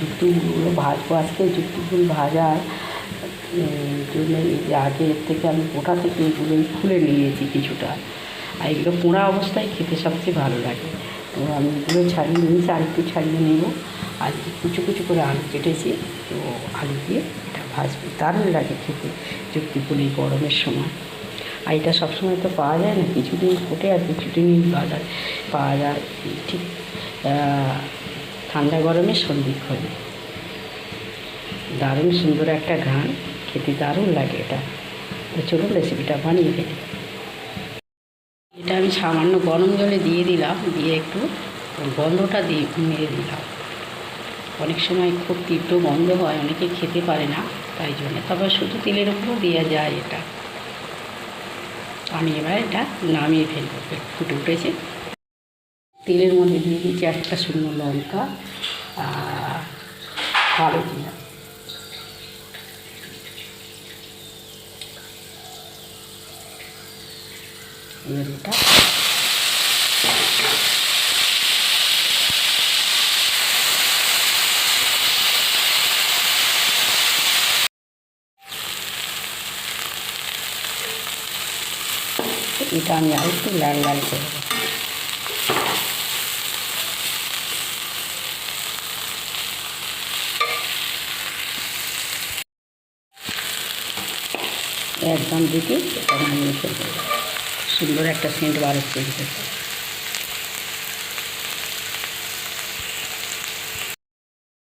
যুক্তিগুলো ভাজবো আজকে যুক্তিগুলো ভাজার জন্য আগে এর থেকে আমি গোটা থেকে এগুলো খুলে নিয়েছি কিছুটা। আর এগুলো পোড়া অবস্থায় খেতে সবচেয়ে ভালো লাগে। তো আমি এগুলো ছাড়িয়ে নিয়েছি, আর একটু ছাড়িয়ে নেব। আর কুচু কুচু করে আলু কেটেছি, তো আলু দিয়ে এটা ভাজবো। দারুণ লাগে খেতে যুক্তি ফুল এই গরমের সময়। আর এটা সবসময় তো পাওয়া যায় না, কিছুদিন ফোটে আর কিছুদিনই বাজার পাওয়া যায়। ঠিক ঠান্ডা গরমে সন্ধিক্ষণে দারুণ সুন্দর একটা ঘ্রাণ খেতে দারুণ লাগে এটা। তো চলুন রেসিপিটা বানিয়ে ফেলি। এটা আমি সামান্য গরম জলে দিয়ে দিলাম, দিয়ে একটু গন্ধটা দিয়ে মেরে দিলাম। অনেক সময় খুব তীব্র গন্ধ হয়, অনেকে খেতে পারে না, তাই জন্য। তবে শুধু তেলের উপরও দেওয়া যায় এটা। আমি এবার এটা নামিয়ে ফেলব। ফুটে উঠেছে। তেলের মধ্যে দিয়ে দিচ্ছি একটা শুকনো লঙ্কা আর কালো জিরা এবার এটা এটা আমি আর একটু লাল লাল করব একদম দিকে এটা নামিয়ে ফেলব সুন্দর একটা সেন্ট বার হচ্ছে।